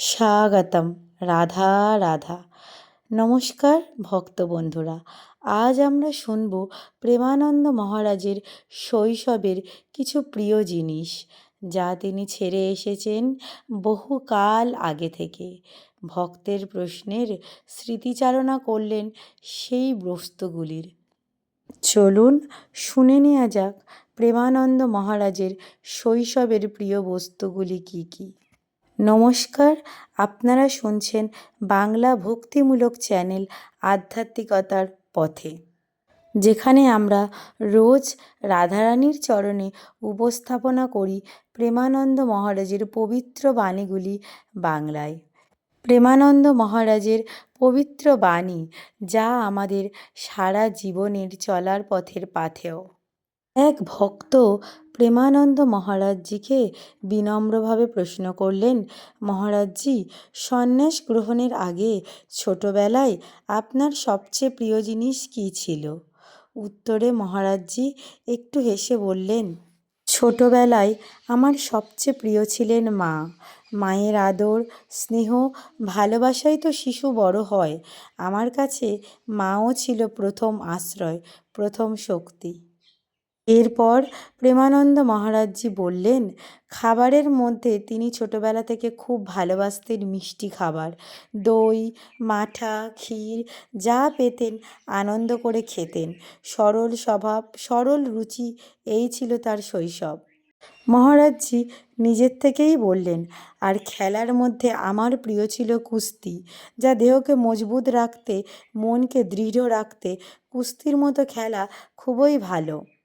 স্বাগতম। রাধা রাধা। নমস্কার ভক্ত বন্ধুরা। আজ আমরা শুনব প্রেমানন্দ মহারাজের শৈশবের কিছু প্রিয় জিনিস, যা তিনি ছেড়ে এসেছেন বহুকাল আগে থেকে। ভক্তের প্রশ্নের স্মৃতিচারণা করলেন সেই বস্তুগুলির। চলুন শুনে নেওয়া যাক প্রেমানন্দ মহারাজের শৈশবের প্রিয় বস্তুগুলি কী কী। নমস্কার, আপনারা শুনছেন বাংলা ভক্তিমূলক চ্যানেল আধ্যাত্মিকতার পথে, যেখানে আমরা রোজ রাধারানীর চরণে উপস্থাপনা করি প্রেমানন্দ মহারাজের পবিত্র বাণীগুলি বাংলায়। প্রেমানন্দ মহারাজের পবিত্র বাণী যা আমাদের সারা জীবনের চলার পথের পাথেয়। এক ভক্ত প্রেমানন্দ মহারাজজিকে বিনম্রভাবে প্রশ্ন করলেন, মহারাজজি, সন্ন্যাস গ্রহণের আগে ছোটবেলায় আপনার সবচেয়ে প্রিয় জিনিস কী ছিল? উত্তরে মহারাজজি একটু হেসে বললেন, ছোটবেলায় আমার সবচেয়ে প্রিয় ছিলেন মা। মায়ের আদর, স্নেহ ভালোবাসাই তো শিশু বড় হয়। আমার কাছে মাও ছিল প্রথম আশ্রয়, প্রথম শক্তি। এরপর প্রেমানন্দ মহারাজজি বললেন, খাবারের মধ্যে তিনি ছোটবেলা থেকে খুব ভালোবাসতেন মিষ্টি খাবার। দই, মাঠা, ক্ষীর, যা পেতেন আনন্দ করে খেতেন। সরল স্বভাব, সরল রুচি, এই ছিল তার শৈশব। মহারাজজি নিজের থেকেই বললেন, আর খেলার মধ্যে আমার প্রিয় ছিল কুস্তি, যা দেহকে মজবুত রাখতে, মনকে দৃঢ় রাখতে কুস্তির মতো খেলা খুবই ভালো।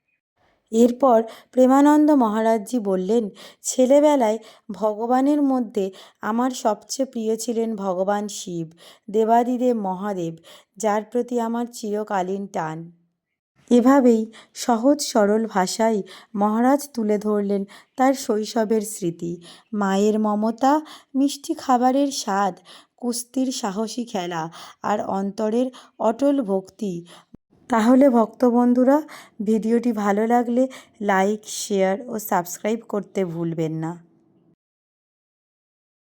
এরপর প্রেমানন্দ মহারাজজি বললেন, ছেলেবেলায় ভগবানের মধ্যে আমার সবচেয়ে প্রিয় ছিলেন ভগবান শিব, দেবাদিদেব মহাদেব, যার প্রতি আমার চিরকালীন টান। এভাবেই সহজ সরল ভাষায় মহারাজ তুলে ধরলেন তার শৈশবের স্মৃতি। মায়ের মমতা, মিষ্টি খাবারের স্বাদ, কুস্তির সাহসী খেলা আর অন্তরের অটল ভক্তি তাহলে ভক্তবন্ধুরা ভিডিওটি ভালো লাগলে লাইক শেয়ার ও সাবস্ক্রাইব করতে ভুলবেন না।